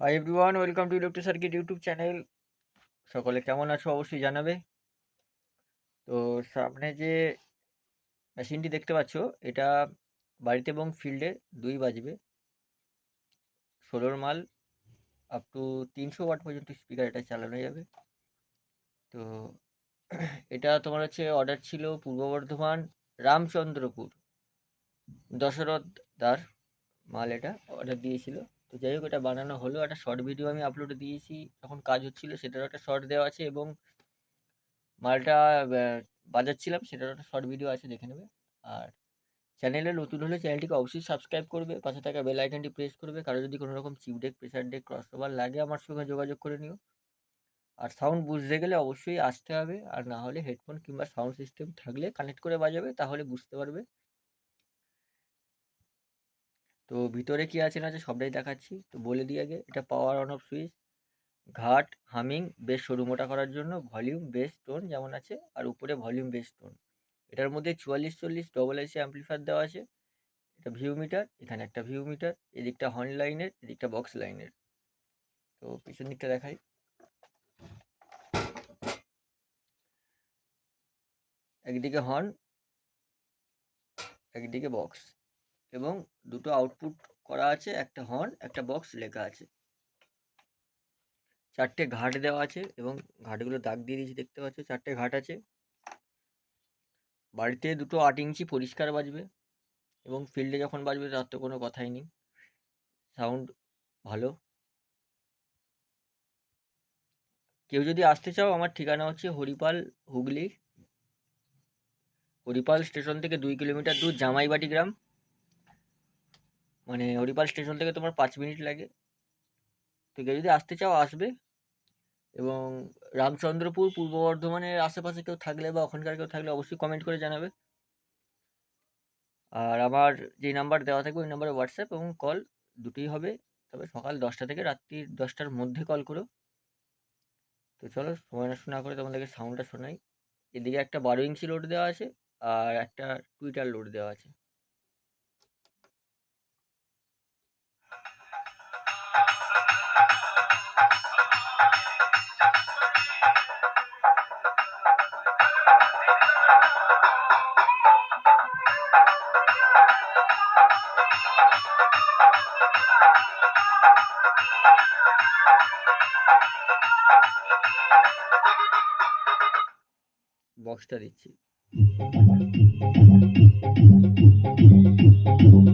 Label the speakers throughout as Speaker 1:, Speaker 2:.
Speaker 1: Hi everyone welcome to electric circuit YouTube channel সকলে কেমন আছো অবশ্যই জানাবে। তো সামনে যে মেশিনটি দেখতে পাচ্ছ, এটা বাড়িতে এবং ফিল্ডে দুই বাজবে। ষোলোর মাল আপ টু তিনশো ওয়াট পর্যন্ত স্পিকার এটা চালানো যাবে। তো এটা তোমার হচ্ছে অর্ডার ছিল পূর্ব বর্ধমান রামচন্দ্রপুর। দশরথ দার মাল এটা অর্ডার দিয়েছিল। তো যাই হোক, এটা বানানো হলো। একটা শর্ট ভিডিও আমি আপলোড দিয়েছি। যখন কাজ হচ্ছিল সেটারও একটা শর্ট দেওয়া আছে এবং মালটা বাজাচ্ছিলাম। সেটারও একটা শর্ট ভিডিও আছে, দেখে নেবে। আর চ্যানেলে নতুন হলে চ্যানেলটিকে অবশ্যই সাবস্ক্রাইব করবে। পাশে থাকা বেল আইকনটি প্রেস করবে। কারও যদি কোনো রকম chip deck pressure deck crossover লাগে, আমার সঙ্গে যোগাযোগ করে নিও। আর সাউন্ড বুঝতে গেলে অবশ্যই আসতে হবে। আর না হলে হেডফোন কিংবা সাউন্ড সিস্টেম থাকলে কানেক্ট করে বাজাবে, তাহলে বুঝতে পারবে। তো ভিতরে কি আছে না আছে সবটাই দেখাচ্ছি। তো বলে দিই আগে, এটা পাওয়ার অন অফ সুইচ ঘাট হামিং বেশ সরু মোটা করার জন্য ভলিউম বেস টোন যেমন আছে, আর উপরে ভলিউম বেস টোন এটার মধ্যে চুয়াল্লিশ চল্লিশ ডবল এসি অ্যাম্পলিফায়ার দেওয়া আছে। এটা ভিউ মিটার এখানে একটা ভিউ মিটার এদিকটা হর্ন লাইনের এদিকটা বক্স লাইনের তো পিছন দিকটা দেখাই। একদিকে হর্ন একদিকে বক্স এবং দুটো আউটপুট করা আছে, একটা হর্ন একটা বক্স লেখা আছে। চারটে ঘাট দেওয়া আছে এবং ঘাটগুলো দাগ দিয়ে দিয়েছি, দেখতে পাচ্ছ? চারটে ঘাট আছে। বাড়িতে দুটো আট ইঞ্চি পরিষ্কার বাজবে এবং ফিল্ডে যখন বাজবে তার তো কোনো কথাই নেই। সাউন্ড ভালো। কেউ যদি আসতে চাও, আমার ঠিকানা হচ্ছে হরিপাল হুগলি হরিপাল স্টেশন থেকে দুই কিলোমিটার দূর, জামাইবাটি গ্রাম। মানে হরিপাল স্টেশন থেকে তোমার পাঁচ মিনিট লাগে। তো কেউ যদি আসতে চাও আসবে। এবং রামচন্দ্রপুর, পূর্ব বর্ধমানের আশেপাশে কেউ থাকলে বা ওখানকার কেউ থাকলে অবশ্যই কমেন্ট করে জানাবে। আর আমার যে নাম্বার দেওয়া থাকবে, ওই নাম্বারে হোয়াটসঅ্যাপ এবং কল দুটোই হবে। তবে সকাল দশটা থেকে রাত্রি দশটার মধ্যে কল করো। তো চলো, সময় না করে তোমাদেরকে সাউন্ডটা শোনাই। এদিকে একটা বারো ইঞ্চি লোড দেওয়া আছে। আর একটা টুইটার লোড দেওয়া আছে। বক্সটা দিচ্ছি।
Speaker 2: プロップロッ
Speaker 1: プロップロップロッ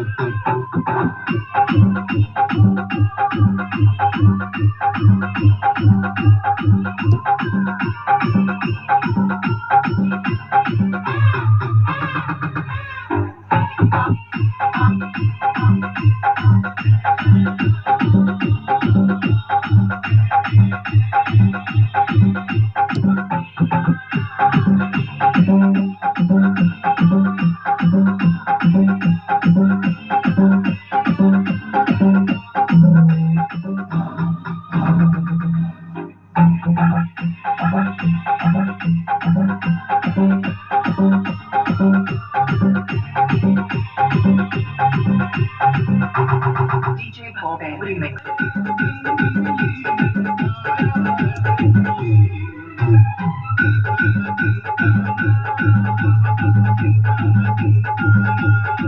Speaker 3: Colbane remix. Thank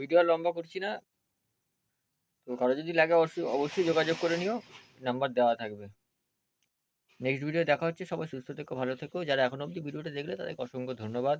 Speaker 1: ভিডিও আর লম্বা করছি না। তো কারও যদি লাগে অবশ্যই অবশ্যই যোগাযোগ করে নিও। নাম্বার দেওয়া থাকবে। নেক্সট ভিডিও দেখা হচ্ছে। সবাই সুস্থ থেকো, ভালো থেকো। যারা এখন অবধি ভিডিওটা দেখলে তাদেরকে অসংখ্য ধন্যবাদ।